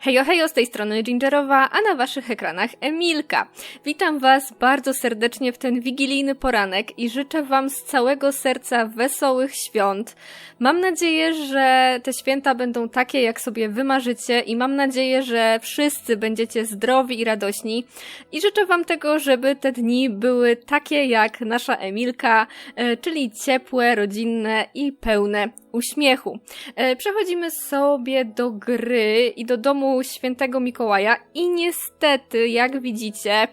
Hejo, hejo, z tej strony Gingerowa, a na waszych ekranach Emilka. Witam was bardzo serdecznie w ten wigilijny poranek i życzę wam z całego serca wesołych świąt. Mam nadzieję, że te święta będą takie, jak sobie wymarzycie i mam nadzieję, że wszyscy będziecie zdrowi i radośni i życzę wam tego, żeby te dni były takie jak nasza Emilka, e, czyli ciepłe, rodzinne i pełne uśmiechu. E, Przechodzimy sobie do gry i do domu świętego Mikołaja i niestety, jak widzicie,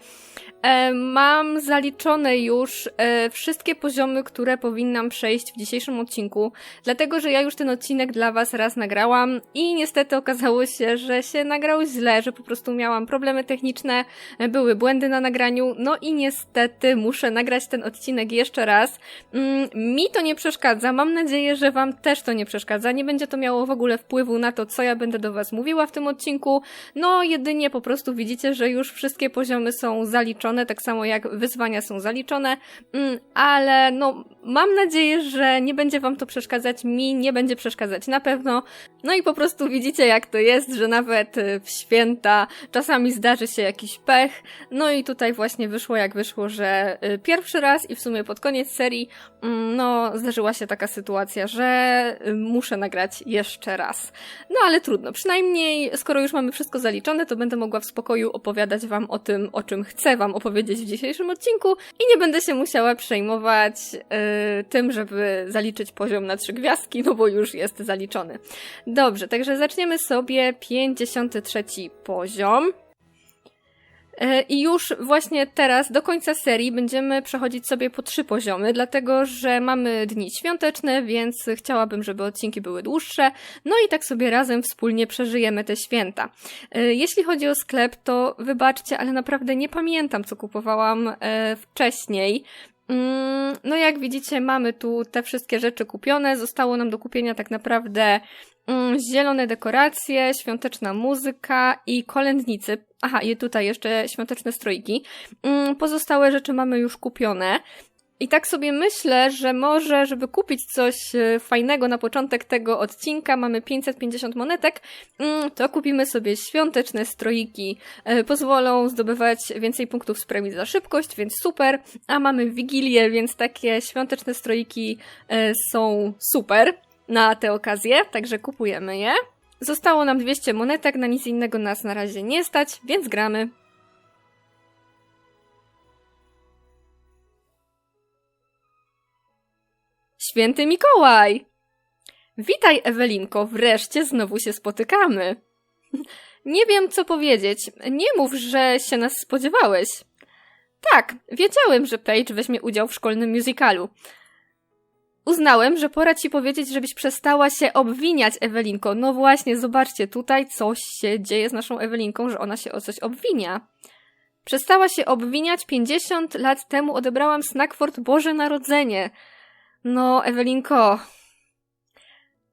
mam zaliczone już e, wszystkie poziomy, które powinnam przejść w dzisiejszym odcinku, dlatego że ja już ten odcinek dla was raz nagrałam i niestety okazało się, że się nagrał źle, że po prostu miałam problemy techniczne, e, były błędy na nagraniu, no i niestety muszę nagrać ten odcinek jeszcze raz. Mm, mi to nie przeszkadza, mam nadzieję, że wam też to nie przeszkadza, nie będzie to miało w ogóle wpływu na to, co ja będę do was mówiła w tym odcinku, no jedynie po prostu widzicie, że już wszystkie poziomy są zaliczone, tak samo jak wyzwania są zaliczone, mm, ale no mam nadzieję, że nie będzie wam to przeszkadzać, mi nie będzie przeszkadzać na pewno. No i po prostu widzicie jak to jest, że nawet y, w święta czasami zdarzy się jakiś pech. No i tutaj właśnie wyszło jak wyszło, że y, pierwszy raz i w sumie pod koniec serii mm, no zdarzyła się taka sytuacja, że y, muszę nagrać jeszcze raz. No ale trudno, przynajmniej skoro już mamy wszystko zaliczone, to będę mogła w spokoju opowiadać wam o tym, o czym chcę wam opowiedzieć w dzisiejszym odcinku i nie będę się musiała przejmować yy, tym, żeby zaliczyć poziom na trzy gwiazdki, no bo już jest zaliczony. Dobrze, także zaczniemy sobie 53 poziom. E, I już właśnie teraz, do końca serii, będziemy przechodzić sobie po trzy poziomy, dlatego że mamy dni świąteczne, więc chciałabym, żeby odcinki były dłuższe. No i tak sobie razem wspólnie przeżyjemy te święta. E, Jeśli chodzi o sklep, to wybaczcie, ale naprawdę nie pamiętam, co kupowałam e, wcześniej. Mm, No jak widzicie, mamy tu te wszystkie rzeczy kupione. Zostało nam do kupienia tak naprawdę zielone dekoracje, świąteczna muzyka i kolędnicy. Aha, i tutaj jeszcze świąteczne strojki. Mm, Pozostałe rzeczy mamy już kupione. I tak sobie myślę, że może, żeby kupić coś e, fajnego na początek tego odcinka, mamy 550 monetek, mm, to kupimy sobie świąteczne stroiki. E, Pozwolą zdobywać więcej punktów z premii za szybkość, więc super. A mamy Wigilię, więc takie świąteczne stroiki e, są super na tę okazję, także kupujemy je. Zostało nam 200 monetek, na nic innego nas na razie nie stać, więc gramy. Święty Mikołaj! Witaj, Ewelinko, wreszcie znowu się spotykamy. Nie wiem, co powiedzieć. Nie mów, że się nas spodziewałeś. Tak, wiedziałem, że Paige weźmie udział w szkolnym musicalu. Uznałem, że pora ci powiedzieć, żebyś przestała się obwiniać, Ewelinko. No właśnie, zobaczcie, tutaj coś się dzieje z naszą Ewelinką, że ona się o coś obwinia. Przestała się obwiniać 50 lat temu odebrałam Snackford Boże Narodzenie. No, Ewelinko.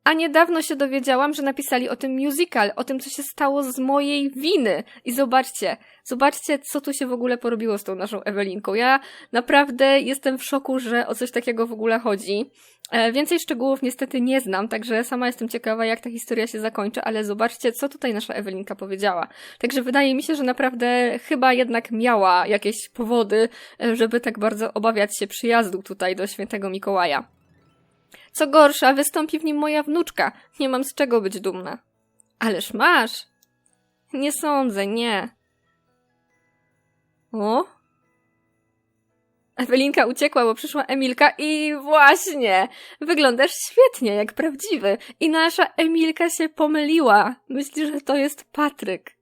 A niedawno się dowiedziałam, że napisali o tym musical, o tym, co się stało z mojej winy. I zobaczcie, zobaczcie, co tu się w ogóle porobiło z tą naszą Ewelinką. Ja naprawdę jestem w szoku, że o coś takiego w ogóle chodzi. E, więcej szczegółów niestety nie znam, także sama jestem ciekawa, jak ta historia się zakończy, ale zobaczcie, co tutaj nasza Ewelinka powiedziała. Także wydaje mi się, że naprawdę chyba jednak miała jakieś powody, e, żeby tak bardzo obawiać się przyjazdu tutaj do świętego Mikołaja. Co gorsza, wystąpi w nim moja wnuczka. Nie mam z czego być dumna. Ależ masz. Nie sądzę, nie. O? Ewelinka uciekła, bo przyszła Emilka i właśnie! Wyglądasz świetnie, jak prawdziwy. I nasza Emilka się pomyliła. Myśli, że to jest Patryk.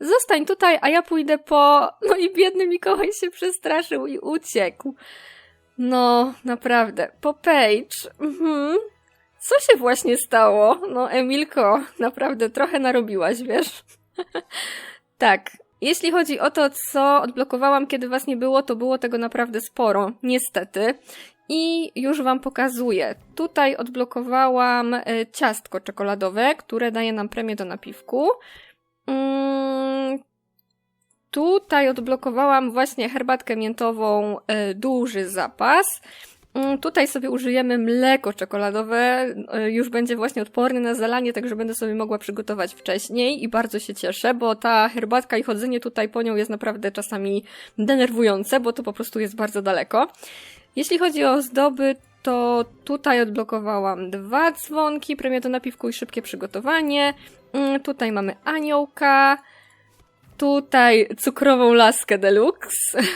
Zostań tutaj, a ja pójdę po... No i biedny Mikołaj się przestraszył i uciekł. No, naprawdę. Po Paige. Mhm. Co się właśnie stało? No, Emilko, naprawdę trochę narobiłaś, wiesz? tak. Jeśli chodzi o to, co odblokowałam, kiedy was nie było, to było tego naprawdę sporo, niestety. I już wam pokazuję. Tutaj odblokowałam e, ciastko czekoladowe, które daje nam premię do napiwku. Tutaj odblokowałam właśnie herbatkę miętową, e, duży zapas. Mm, Tutaj sobie użyjemy mleko czekoladowe, y, już będzie właśnie odporne na zalanie, także będę sobie mogła przygotować wcześniej i bardzo się cieszę, bo ta herbatka i chodzenie tutaj po nią jest naprawdę czasami denerwujące, bo to po prostu jest bardzo daleko. Jeśli chodzi o ozdoby, to tutaj odblokowałam dwa dzwonki, premię do napiwku i szybkie przygotowanie. Mm, Tutaj mamy aniołka, tutaj cukrową laskę deluxe.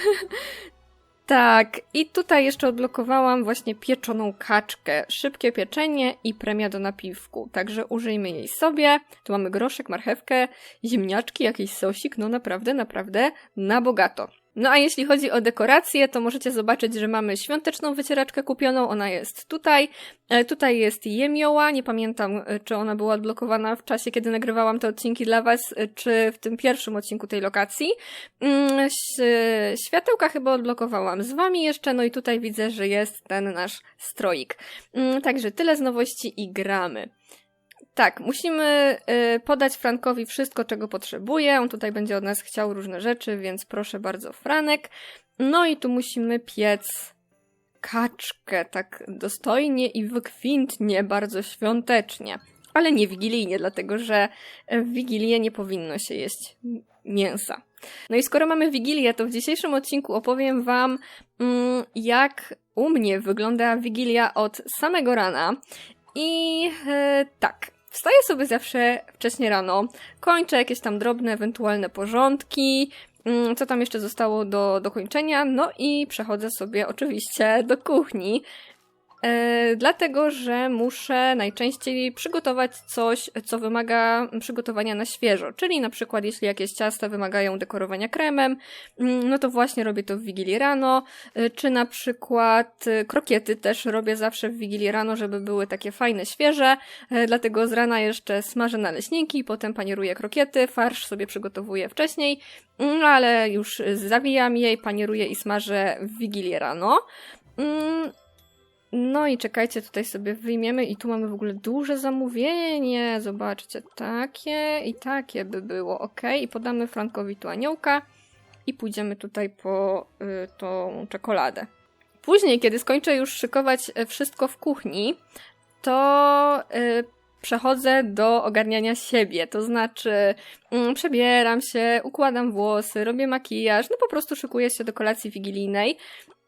Tak, i tutaj jeszcze odblokowałam właśnie pieczoną kaczkę. Szybkie pieczenie i premia do napiwku. Także użyjmy jej sobie. Tu mamy groszek, marchewkę, ziemniaczki, jakiś sosik. No naprawdę, naprawdę na bogato. No a jeśli chodzi o dekoracje, to możecie zobaczyć, że mamy świąteczną wycieraczkę kupioną. Ona jest tutaj. E, Tutaj jest jemioła. Nie pamiętam, e, czy ona była odblokowana w czasie, kiedy nagrywałam te odcinki dla Was, e, czy w tym pierwszym odcinku tej lokacji. Mm, Światełka chyba odblokowałam z Wami jeszcze, no i tutaj widzę, że jest ten nasz stroik. Mm, Także tyle z nowości i gramy. Tak, musimy y, podać Frankowi wszystko, czego potrzebuje. On tutaj będzie od nas chciał różne rzeczy, więc proszę bardzo, Franek. No i tu musimy piec kaczkę tak dostojnie i wykwintnie, bardzo świątecznie. Ale nie wigilijnie, dlatego że w Wigilię nie powinno się jeść mięsa. No i skoro mamy Wigilię, to w dzisiejszym odcinku opowiem Wam, mm, jak u mnie wygląda Wigilia od samego rana. I e, tak, wstaję sobie zawsze wcześnie rano, kończę jakieś tam drobne, ewentualne porządki, mm, co tam jeszcze zostało do dokończenia, no i przechodzę sobie oczywiście do kuchni. E, dlatego, że muszę najczęściej przygotować coś, co wymaga przygotowania na świeżo. Czyli na przykład, jeśli jakieś ciasta wymagają dekorowania kremem, mm, no to właśnie robię to w Wigilii rano. E, Czy na przykład e, krokiety też robię zawsze w Wigilii rano, żeby były takie fajne, świeże. Dlatego z rana jeszcze smażę naleśniki, potem panieruję krokiety, farsz sobie przygotowuję wcześniej, mm, ale już zawijam je, panieruję i smażę w Wigilię rano. Mm, no i czekajcie, tutaj sobie wyjmiemy i tu mamy w ogóle duże zamówienie. Zobaczcie, takie i takie by było, ok. I podamy Frankowi tu aniołka i pójdziemy tutaj po y, tą czekoladę. Później, kiedy skończę już szykować y, wszystko w kuchni, to y, przechodzę do ogarniania siebie. To znaczy, mm, przebieram się, układam włosy, robię makijaż, no po prostu szykuję się do kolacji wigilijnej.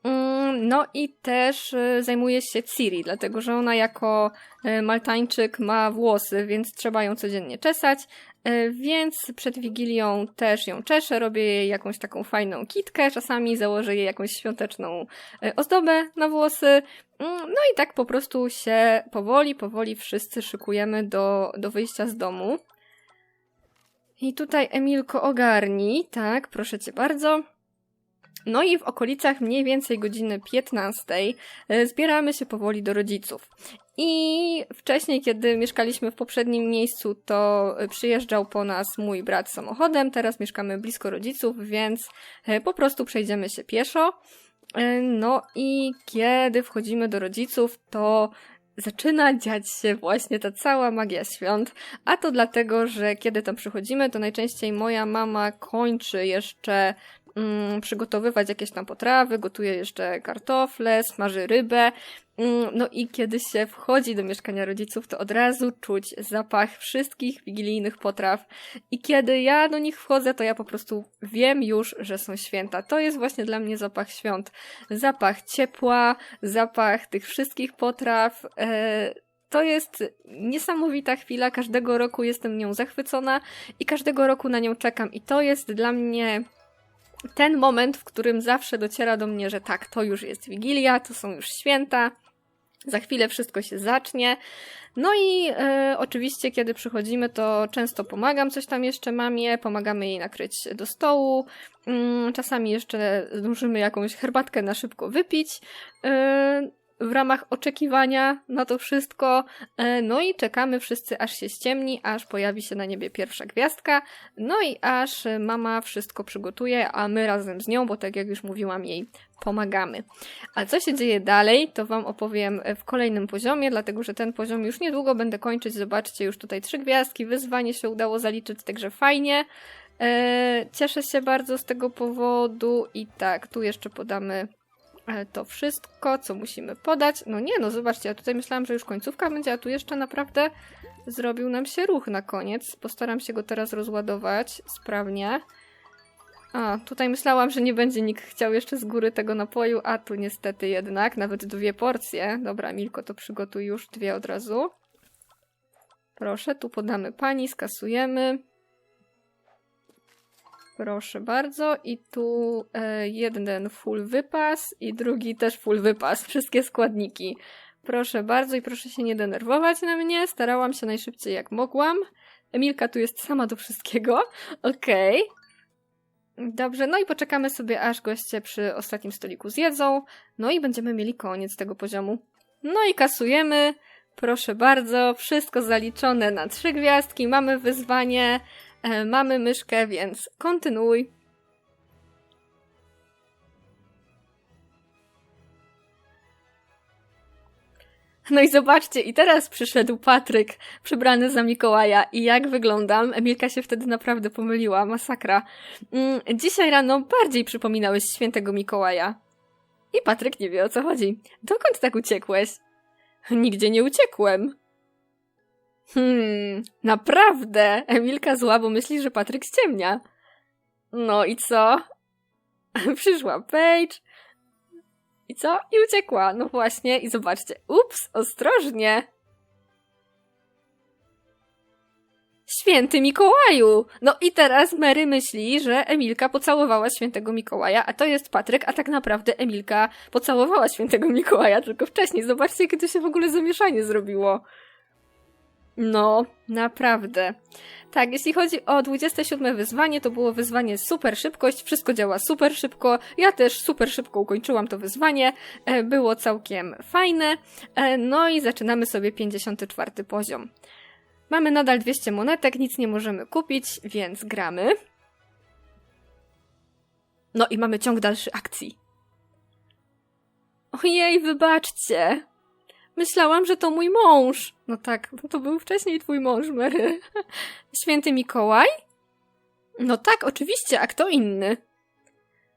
Mm, No i też y, zajmuję się Ciri, dlatego że ona jako y, maltańczyk ma włosy, więc trzeba ją codziennie czesać. Y, Więc przed Wigilią też ją czeszę, robię jej jakąś taką fajną kitkę, czasami założę jej jakąś świąteczną ozdobę na włosy. Mm, No i tak po prostu się powoli, powoli wszyscy szykujemy do, do wyjścia z domu. I tutaj Emilko ogarnij, tak, proszę cię bardzo. No i w okolicach mniej więcej godziny 15 e, zbieramy się powoli do rodziców. I wcześniej, kiedy mieszkaliśmy w poprzednim miejscu, to e, przyjeżdżał po nas mój brat samochodem. Teraz mieszkamy blisko rodziców, więc e, po prostu przejdziemy się pieszo. No i kiedy wchodzimy do rodziców, to zaczyna dziać się właśnie ta cała magia świąt. A to dlatego, że kiedy tam przychodzimy, to najczęściej moja mama kończy jeszcze mm, przygotowywać jakieś tam potrawy, gotuje jeszcze kartofle, smaży rybę. Mm, No i kiedy się wchodzi do mieszkania rodziców, to od razu czuć zapach wszystkich wigilijnych potraw. I kiedy ja do nich wchodzę, to ja po prostu wiem już, że są święta. To jest właśnie dla mnie zapach świąt. Zapach ciepła, zapach tych wszystkich potraw. E, to jest niesamowita chwila. Każdego roku jestem nią zachwycona i każdego roku na nią czekam. I to jest dla mnie ten moment, w którym zawsze dociera do mnie, że tak, to już jest Wigilia, to są już święta. Za chwilę wszystko się zacznie. No i e, oczywiście, kiedy przychodzimy, to często pomagam coś tam jeszcze mamie, pomagamy jej nakryć do stołu. Mm, czasami jeszcze zdążymy jakąś herbatkę na szybko wypić. E, w ramach oczekiwania na to wszystko. E, No i czekamy wszyscy, aż się ściemni, aż pojawi się na niebie pierwsza gwiazdka. No i aż mama wszystko przygotuje, a my razem z nią, bo tak jak już mówiłam, jej pomagamy. A co się dzieje dalej, to Wam opowiem w kolejnym poziomie, dlatego że ten poziom już niedługo będę kończyć. Zobaczcie, już tutaj trzy gwiazdki, wyzwanie się udało zaliczyć, także fajnie. E, Cieszę się bardzo z tego powodu i tak, tu jeszcze podamy to wszystko, co musimy podać. No nie, no zobaczcie, ja tutaj myślałam, że już końcówka będzie, a tu jeszcze naprawdę zrobił nam się ruch na koniec. Postaram się go teraz rozładować sprawnie. A, tutaj myślałam, że nie będzie nikt chciał jeszcze z góry tego napoju, a tu niestety jednak, nawet dwie porcje. Dobra, Milko, to przygotuj już dwie od razu. Proszę, tu podamy pani, skasujemy. Proszę bardzo. I tu e, jeden full wypas i drugi też full wypas. Wszystkie składniki. Proszę bardzo i proszę się nie denerwować na mnie. Starałam się najszybciej jak mogłam. Emilka tu jest sama do wszystkiego. Okej. Okay. Dobrze, no i poczekamy sobie, aż goście przy ostatnim stoliku zjedzą. No i będziemy mieli koniec tego poziomu. No i kasujemy. Proszę bardzo, wszystko zaliczone na trzy gwiazdki. Mamy wyzwanie, mamy myszkę, więc kontynuuj. No i zobaczcie, i teraz przyszedł Patryk, przybrany za Mikołaja. I jak wyglądam? Emilka się wtedy naprawdę pomyliła, masakra. Mm, dzisiaj rano bardziej przypominałeś świętego Mikołaja. I Patryk nie wie o co chodzi. Dokąd tak uciekłeś? Nigdzie nie uciekłem. Hmm, naprawdę? Emilka zła, bo myśli, że Patryk ściemnia. No i co? Przyszła Paige. I co? I uciekła. No właśnie, i zobaczcie. Ups, ostrożnie. Święty Mikołaju! No i teraz Mary myśli, że Emilka pocałowała świętego Mikołaja, a to jest Patryk, a tak naprawdę Emilka pocałowała świętego Mikołaja tylko wcześniej. Zobaczcie, kiedy się w ogóle zamieszanie zrobiło. No, naprawdę. Tak, jeśli chodzi o 27 wyzwanie, to było wyzwanie super szybkość, wszystko działa super szybko. Ja też super szybko ukończyłam to wyzwanie, e, było całkiem fajne. E, no i zaczynamy sobie 54 poziom. Mamy nadal 200 monetek, nic nie możemy kupić, więc gramy. No i mamy ciąg dalszy akcji. Ojej, wybaczcie. Myślałam, że to mój mąż. No tak, to był wcześniej twój mąż, Mary. Święty Mikołaj? No tak, oczywiście, a kto inny?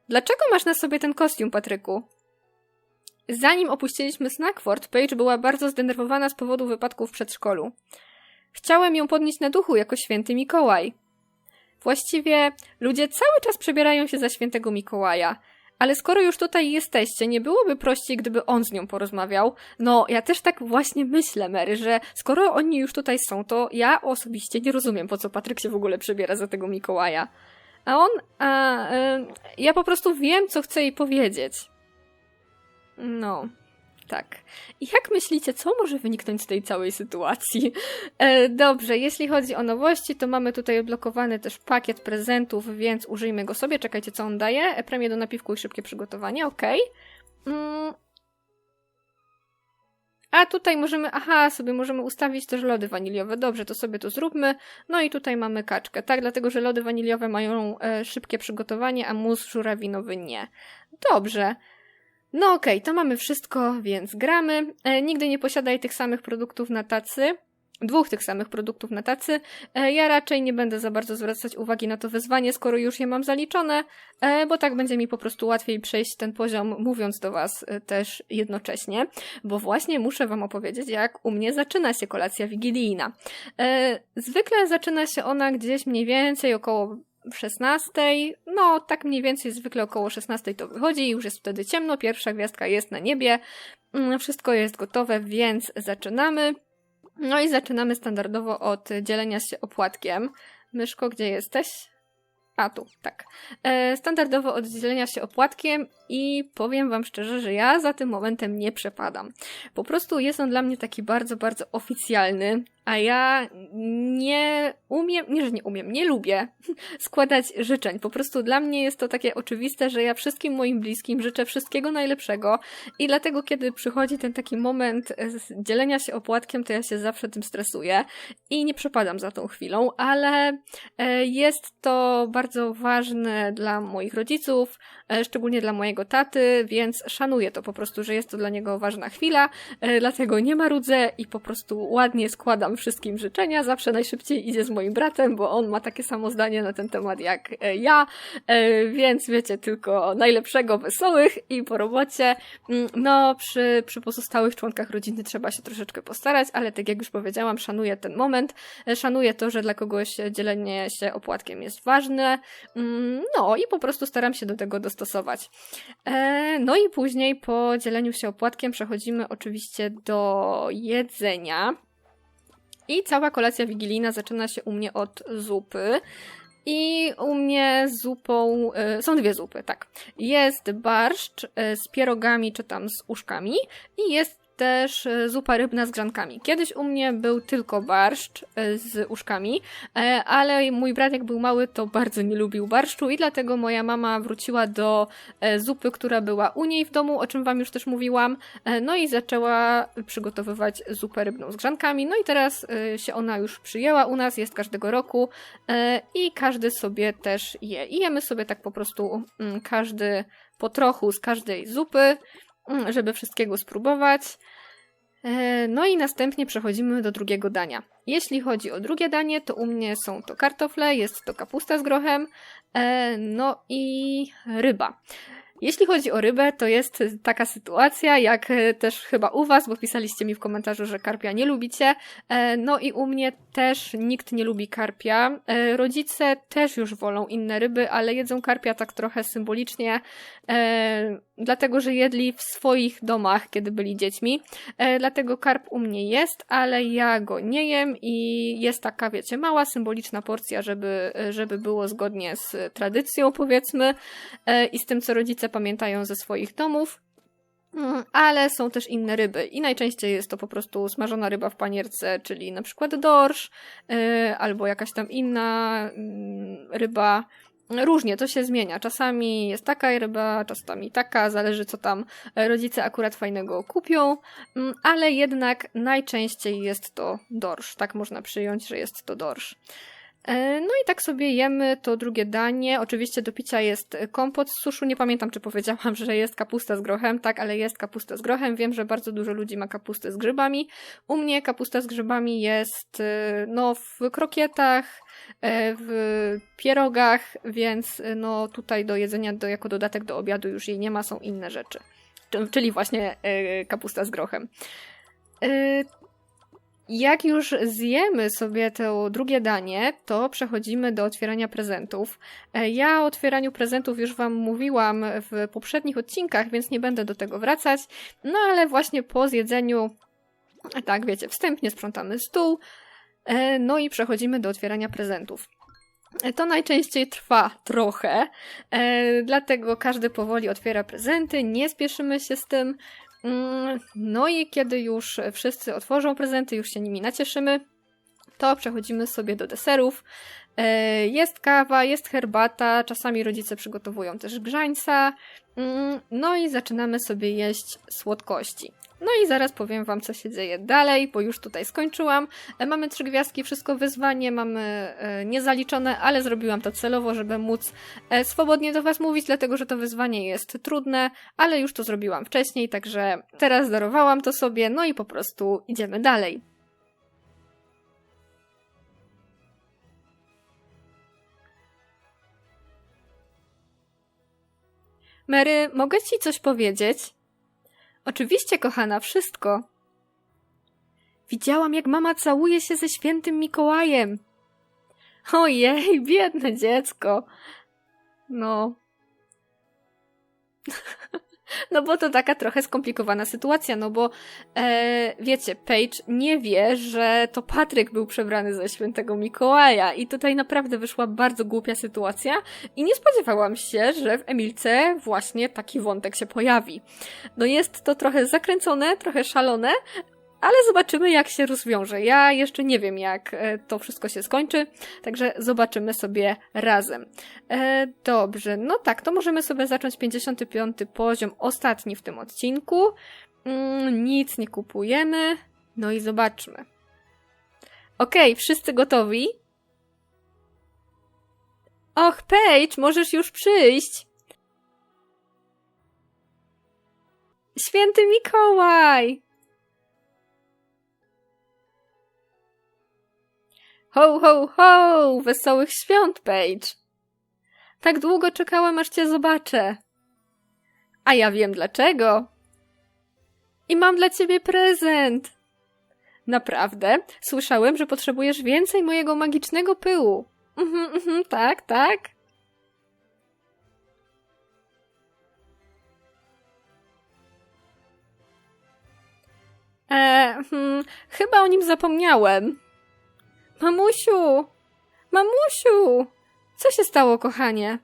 Dlaczego masz na sobie ten kostium, Patryku? Zanim opuściliśmy Snackford, Paige była bardzo zdenerwowana z powodu wypadku w przedszkolu. Chciałem ją podnieść na duchu jako święty Mikołaj. Właściwie ludzie cały czas przebierają się za świętego Mikołaja. Ale skoro już tutaj jesteście, nie byłoby prościej, gdyby on z nią porozmawiał? No, ja też tak właśnie myślę, Mary, że skoro oni już tutaj są, to ja osobiście nie rozumiem, po co Patryk się w ogóle przebiera za tego Mikołaja. A on, a, y, ja po prostu wiem, co chce jej powiedzieć. No. Tak. I jak myślicie, co może wyniknąć z tej całej sytuacji? E, dobrze, jeśli chodzi o nowości, to mamy tutaj odblokowany też pakiet prezentów, więc użyjmy go sobie. Czekajcie, co on daje. E, premię do napiwku i szybkie przygotowanie, ok. Mm. A tutaj możemy, aha, sobie możemy ustawić też lody waniliowe. Dobrze, to sobie to zróbmy. No i tutaj mamy kaczkę, tak? Dlatego, że lody waniliowe mają e, szybkie przygotowanie, a mus żurawinowy nie. Dobrze. No okej, okay, to mamy wszystko, więc gramy. E, nigdy nie posiadaj tych samych produktów na tacy. Dwóch tych samych produktów na tacy. E, ja raczej nie będę za bardzo zwracać uwagi na to wyzwanie, skoro już je mam zaliczone, e, bo tak będzie mi po prostu łatwiej przejść ten poziom, mówiąc do Was e, też jednocześnie, bo właśnie muszę Wam opowiedzieć, jak u mnie zaczyna się kolacja wigilijna. E, zwykle zaczyna się ona gdzieś mniej więcej około 16, no tak mniej więcej zwykle około 16 to wychodzi, już jest wtedy ciemno, pierwsza gwiazdka jest na niebie, mm, wszystko jest gotowe, więc zaczynamy. No i zaczynamy standardowo od dzielenia się opłatkiem. Myszko, gdzie jesteś? A tu, tak. E, standardowo od dzielenia się opłatkiem i powiem Wam szczerze, że ja za tym momentem nie przepadam. Po prostu jest on dla mnie taki bardzo, bardzo oficjalny, a ja nie umiem, nie, że nie umiem, nie lubię składać życzeń. Po prostu dla mnie jest to takie oczywiste, że ja wszystkim moim bliskim życzę wszystkiego najlepszego i dlatego, kiedy przychodzi ten taki moment dzielenia się opłatkiem, to ja się zawsze tym stresuję i nie przepadam za tą chwilą, ale e, jest to bardzo ważne dla moich rodziców, e, szczególnie dla mojego taty, więc szanuję to po prostu, że jest to dla niego ważna chwila, e, dlatego nie marudzę i po prostu ładnie składam wszystkim życzenia. Zawsze najszybciej idzie z moim bratem, bo on ma takie samo zdanie na ten temat jak e, ja, e, więc wiecie, tylko najlepszego, wesołych i po robocie. Mm, no, przy, przy pozostałych członkach rodziny trzeba się troszeczkę postarać, ale tak jak już powiedziałam, szanuję ten moment, szanuję to, że dla kogoś dzielenie się opłatkiem jest ważne, mm, no i po prostu staram się do tego dostosować. E, no i później po dzieleniu się opłatkiem przechodzimy oczywiście do jedzenia. I cała kolacja wigilijna zaczyna się u mnie od zupy. I u mnie zupą, y, są dwie zupy, tak. Jest barszcz y, z pierogami czy tam z uszkami i jest też e, zupa rybna z grzankami. Kiedyś u mnie był tylko barszcz e, z uszkami, e, ale mój brat jak był mały, to bardzo nie lubił barszczu i dlatego moja mama wróciła do zupy, która była u niej w domu, o czym wam już też mówiłam, no i zaczęła przygotowywać zupę rybną z grzankami, no i teraz się ona już przyjęła u nas, jest każdego roku i każdy sobie też je. I jemy sobie tak po prostu mm, każdy po trochu z każdej zupy. Mm, żeby wszystkiego spróbować. E, no i następnie przechodzimy do drugiego dania. Jeśli chodzi o drugie danie, to u mnie są to kartofle, jest to kapusta z grochem, e, no i ryba. Jeśli chodzi o rybę, to jest taka sytuacja, jak e, też chyba u Was, bo pisaliście mi w komentarzu, że karpia nie lubicie. E, no i u mnie też nikt nie lubi karpia. E, rodzice też już wolą inne ryby, ale jedzą karpia tak trochę symbolicznie, dlatego że jedli w swoich domach, kiedy byli dziećmi. Dlatego karp u mnie jest, ale ja go nie jem i jest taka, wiecie, mała symboliczna porcja, żeby, żeby było zgodnie z tradycją, powiedzmy, i z tym, co rodzice pamiętają ze swoich domów. Mm, ale są też inne ryby i najczęściej jest to po prostu smażona ryba w panierce, czyli na przykład dorsz yy, albo jakaś tam inna yy, ryba. Różnie to się zmienia. Czasami jest taka ryba, czasami taka, zależy co tam rodzice akurat fajnego kupią, yy, ale jednak najczęściej jest to dorsz. Tak można przyjąć, że jest to dorsz. E, no i tak sobie jemy to drugie danie. Oczywiście do picia jest kompot z suszu. Nie pamiętam, czy powiedziałam, że jest kapusta z grochem. Tak, ale jest kapusta z grochem. Wiem, że bardzo dużo ludzi ma kapustę z grzybami. U mnie kapusta z grzybami jest e, no, w krokietach, e, w pierogach, więc no tutaj do jedzenia, do, jako dodatek do obiadu już jej nie ma, są inne rzeczy. Czyli właśnie kapusta z grochem. Jak już zjemy sobie to drugie danie, to przechodzimy do otwierania prezentów. E, ja o otwieraniu prezentów już Wam mówiłam w poprzednich odcinkach, więc nie będę do tego wracać. No ale właśnie po zjedzeniu, tak wiecie, wstępnie sprzątamy stół, e, no i przechodzimy do otwierania prezentów. E, to najczęściej trwa trochę, dlatego każdy powoli otwiera prezenty, nie spieszymy się z tym. Mm, no i kiedy już wszyscy otworzą prezenty, już się nimi nacieszymy, to przechodzimy sobie do deserów. E, jest kawa, jest herbata, czasami rodzice przygotowują też grzańca. Mm, no i zaczynamy sobie jeść słodkości. No i zaraz powiem Wam, co się dzieje dalej, bo już tutaj skończyłam. E, mamy trzy gwiazdki, wszystko wyzwanie, mamy e, niezaliczone, ale zrobiłam to celowo, żeby móc e, swobodnie do Was mówić, dlatego że to wyzwanie jest trudne, ale już to zrobiłam wcześniej, także teraz darowałam to sobie, no i po prostu idziemy dalej. Mary, mogę Ci coś powiedzieć? Oczywiście, kochana, wszystko. Widziałam, jak mama całuje się ze świętym Mikołajem. Ojej, biedne dziecko. No. No bo to taka trochę skomplikowana sytuacja, no bo e, wiecie, Paige nie wie, że to Patryk był przebrany za świętego Mikołaja i tutaj naprawdę wyszła bardzo głupia sytuacja i nie spodziewałam się, że w Emilce właśnie taki wątek się pojawi. No jest to trochę zakręcone, trochę szalone, ale zobaczymy, jak się rozwiąże. Ja jeszcze nie wiem, jak e, to wszystko się skończy, także zobaczymy sobie razem. E, dobrze, no tak, to możemy sobie zacząć 55 poziom, ostatni w tym odcinku. Mm, nic nie kupujemy. No i zobaczmy. Okej, okay, wszyscy gotowi? Och, Paige, możesz już przyjść. Święty Mikołaj! Ho, ho, ho! Wesołych świąt, Paige! Tak długo czekałam, aż cię zobaczę. A ja wiem dlaczego. I mam dla ciebie prezent. Naprawdę? Słyszałem, że potrzebujesz więcej mojego magicznego pyłu. Mhm, mhm, tak, tak. E, hmm, chyba o nim zapomniałem. Mamusiu! Mamusiu! Co się stało, kochanie?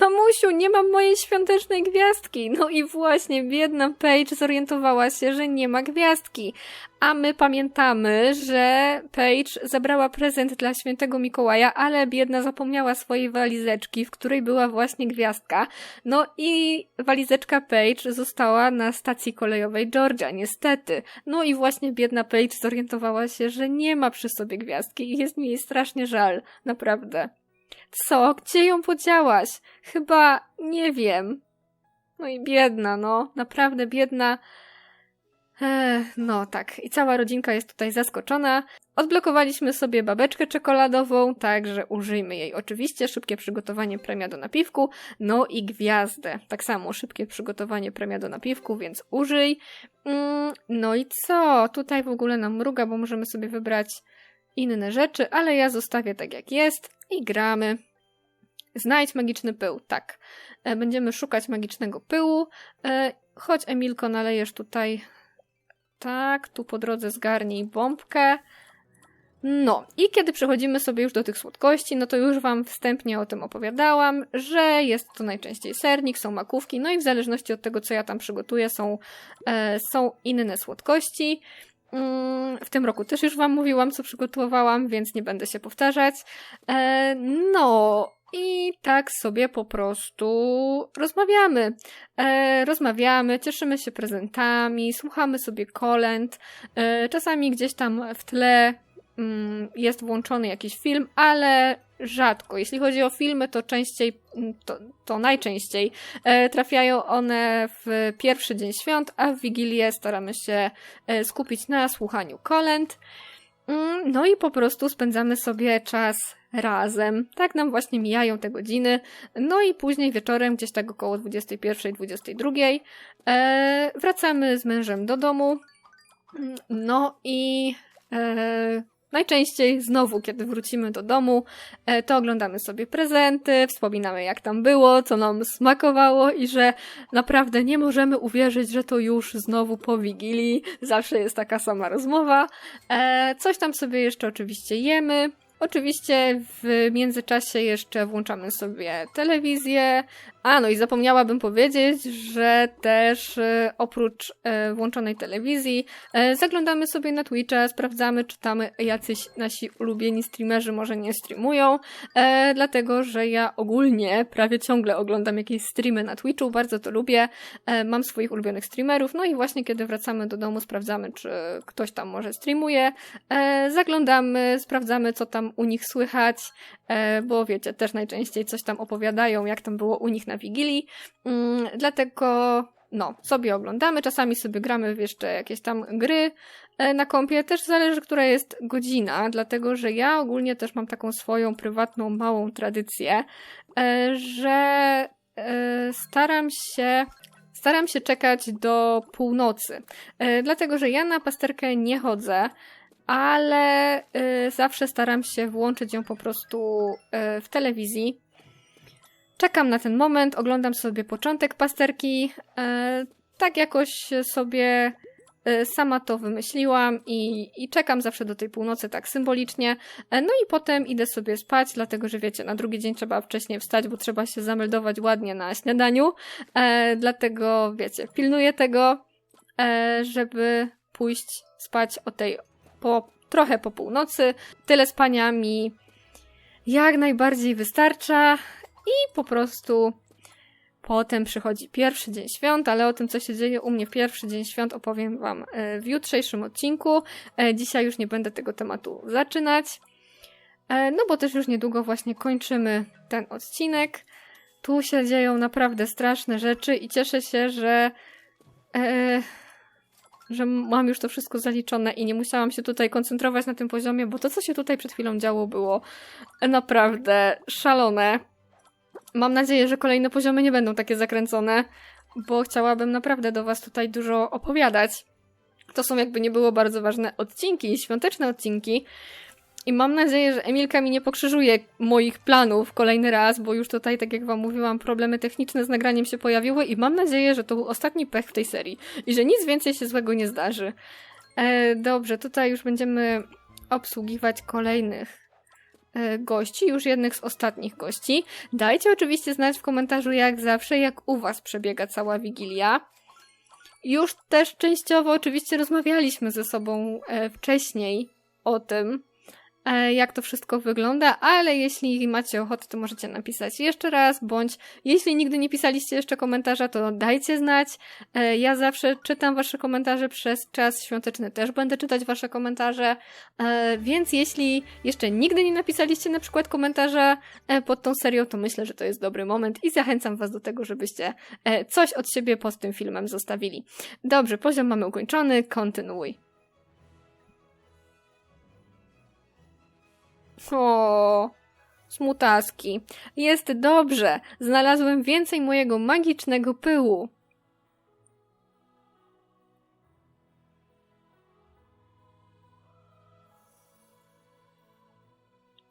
Mamusiu, nie mam mojej świątecznej gwiazdki. No i właśnie, biedna Paige zorientowała się, że nie ma gwiazdki. A my pamiętamy, że Paige zabrała prezent dla świętego Mikołaja, ale biedna zapomniała swojej walizeczki, w której była właśnie gwiazdka. No i walizeczka Paige została na stacji kolejowej Georgia, niestety. No i właśnie biedna Paige zorientowała się, że nie ma przy sobie gwiazdki i jest mi jej strasznie żal. Naprawdę. Co? Gdzie ją podziałaś? Chyba nie wiem. No i biedna, no. Naprawdę biedna. Ech, no tak, i cała rodzinka jest tutaj zaskoczona. Odblokowaliśmy sobie babeczkę czekoladową, także użyjmy jej. Oczywiście szybkie przygotowanie premia do napiwku, no i gwiazdę. Tak samo szybkie przygotowanie premia do napiwku, więc użyj. Mm, no i co? Tutaj w ogóle nam mruga, bo możemy sobie wybrać inne rzeczy, ale ja zostawię tak jak jest i gramy. Znajdź magiczny pył. Tak. E, będziemy szukać magicznego pyłu. E, chodź, Emilko, nalejesz tutaj. Tak, tu po drodze zgarnij bombkę. No, i kiedy przechodzimy sobie już do tych słodkości, no to już Wam wstępnie o tym opowiadałam, że jest to najczęściej sernik, są makówki, no i w zależności od tego, co ja tam przygotuję, są, e, są inne słodkości. Mm, w tym roku też już Wam mówiłam, co przygotowałam, więc nie będę się powtarzać. E, no, i tak sobie po prostu rozmawiamy. E, rozmawiamy, cieszymy się prezentami, słuchamy sobie kolęd. E, czasami gdzieś tam w tle mm, jest włączony jakiś film, ale rzadko. Jeśli chodzi o filmy, to częściej, mm, to, to najczęściej e, trafiają one w pierwszy dzień świąt, a w Wigilię staramy się e, skupić na słuchaniu kolęd. Mm, no i po prostu spędzamy sobie czas razem. Tak nam właśnie mijają te godziny. No i później wieczorem, gdzieś tak około 21-22, e, wracamy z mężem do domu. Mm, no i e, Najczęściej znowu, kiedy wrócimy do domu, e, to oglądamy sobie prezenty, wspominamy jak tam było, co nam smakowało i że naprawdę nie możemy uwierzyć, że to już znowu po Wigilii. Zawsze jest taka sama rozmowa. E, coś tam sobie jeszcze oczywiście jemy. Oczywiście w międzyczasie jeszcze włączamy sobie telewizję. A, no i zapomniałabym powiedzieć, że też e, oprócz e, włączonej telewizji e, zaglądamy sobie na Twitcha, sprawdzamy, czy tam jacyś nasi ulubieni streamerzy może nie streamują, dlatego, że ja ogólnie prawie ciągle oglądam jakieś streamy na Twitchu, bardzo to lubię, mam swoich ulubionych streamerów, no i właśnie kiedy wracamy do domu, sprawdzamy, czy ktoś tam może streamuje, zaglądamy, sprawdzamy, co tam u nich słychać, bo wiecie, też najczęściej coś tam opowiadają, jak tam było u nich na na Wigilii. Mm, dlatego no, sobie oglądamy, czasami sobie gramy w jeszcze jakieś tam gry e, na kompie, też zależy, która jest godzina, dlatego że ja ogólnie też mam taką swoją prywatną, małą tradycję, e, że e, staram się staram się czekać do północy, dlatego że ja na pasterkę nie chodzę, ale zawsze staram się włączyć ją po prostu w telewizji, Czekam na ten moment, oglądam sobie początek pasterki. E, tak jakoś sobie e, sama to wymyśliłam i, i czekam zawsze do tej północy tak symbolicznie. E, no i potem idę sobie spać, dlatego że wiecie, na drugi dzień trzeba wcześniej wstać, bo trzeba się zameldować ładnie na śniadaniu. E, dlatego wiecie, pilnuję tego, e, żeby pójść spać o tej po, trochę po północy. Tyle spania mi jak najbardziej wystarcza. I po prostu potem przychodzi pierwszy dzień świąt, ale o tym, co się dzieje u mnie w pierwszy dzień świąt, opowiem Wam e, w jutrzejszym odcinku. E, dzisiaj już nie będę tego tematu zaczynać. E, no bo też już niedługo właśnie kończymy ten odcinek. Tu się dzieją naprawdę straszne rzeczy i cieszę się, że że mam już to wszystko zaliczone i nie musiałam się tutaj koncentrować na tym poziomie, bo to, co się tutaj przed chwilą działo, było naprawdę szalone. Mam nadzieję, że kolejne poziomy nie będą takie zakręcone, bo chciałabym naprawdę do Was tutaj dużo opowiadać. To są jakby nie było bardzo ważne odcinki, świąteczne odcinki. I mam nadzieję, że Emilka mi nie pokrzyżuje moich planów kolejny raz, bo już tutaj, tak jak wam mówiłam, problemy techniczne z nagraniem się pojawiły i mam nadzieję, że to był ostatni pech w tej serii i że nic więcej się złego nie zdarzy. E, dobrze, tutaj już będziemy obsługiwać kolejnych gości, już jednych z ostatnich gości. Dajcie oczywiście znać w komentarzu, jak zawsze, jak u was przebiega cała Wigilia. Już też częściowo oczywiście rozmawialiśmy ze sobą e, wcześniej o tym, e, jak to wszystko wygląda, ale jeśli macie ochotę, to możecie napisać jeszcze raz, bądź jeśli nigdy nie pisaliście jeszcze komentarza, to dajcie znać. E, ja zawsze czytam wasze komentarze przez czas świąteczny, też będę czytać wasze komentarze, e, więc jeśli jeszcze nigdy nie napisaliście na przykład komentarza e, pod tą serią, to myślę, że to jest dobry moment i zachęcam was do tego, żebyście e, coś od siebie pod tym filmem zostawili. Dobrze, poziom mamy ukończony, kontynuuj. O, smutaski. Jest dobrze. Znalazłem więcej mojego magicznego pyłu.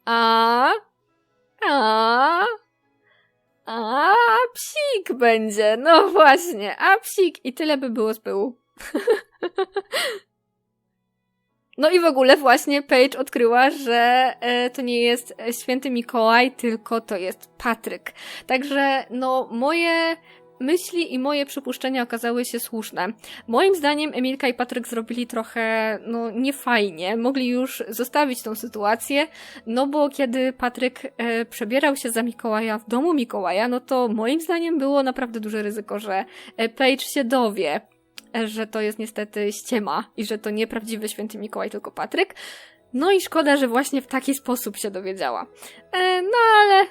A? A? A, psik będzie. No właśnie, a psik. I tyle by było z pyłu. No i w ogóle właśnie Paige odkryła, że e, to nie jest święty Mikołaj, tylko to jest Patryk. Także no moje myśli i moje przypuszczenia okazały się słuszne. Moim zdaniem Emilka i Patryk zrobili trochę, no, niefajnie. Mogli już zostawić tą sytuację, no bo kiedy Patryk e, przebierał się za Mikołaja w domu Mikołaja, no to moim zdaniem było naprawdę duże ryzyko, że e, Paige się dowie, że to jest niestety ściema i że to nie prawdziwy święty Mikołaj, tylko Patryk. No i szkoda, że właśnie w taki sposób się dowiedziała. E, no ale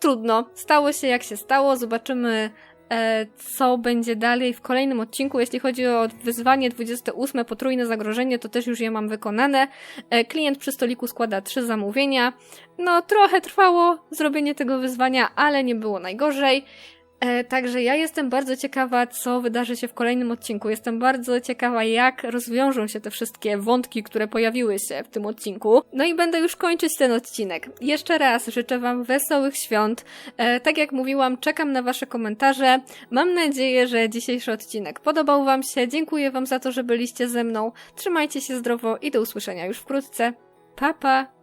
trudno. Stało się jak się stało. Zobaczymy, e, co będzie dalej w kolejnym odcinku. Jeśli chodzi o wyzwanie 28, potrójne zagrożenie, to też już je mam wykonane. E, klient przy stoliku składa trzy zamówienia. No, trochę trwało zrobienie tego wyzwania, ale nie było najgorzej. E, także ja jestem bardzo ciekawa, co wydarzy się w kolejnym odcinku. Jestem bardzo ciekawa, jak rozwiążą się te wszystkie wątki, które pojawiły się w tym odcinku. No i będę już kończyć ten odcinek. Jeszcze raz życzę Wam wesołych świąt. E, tak jak mówiłam, czekam na Wasze komentarze. Mam nadzieję, że dzisiejszy odcinek podobał Wam się. Dziękuję Wam za to, że byliście ze mną. Trzymajcie się zdrowo i do usłyszenia już wkrótce. Pa, pa!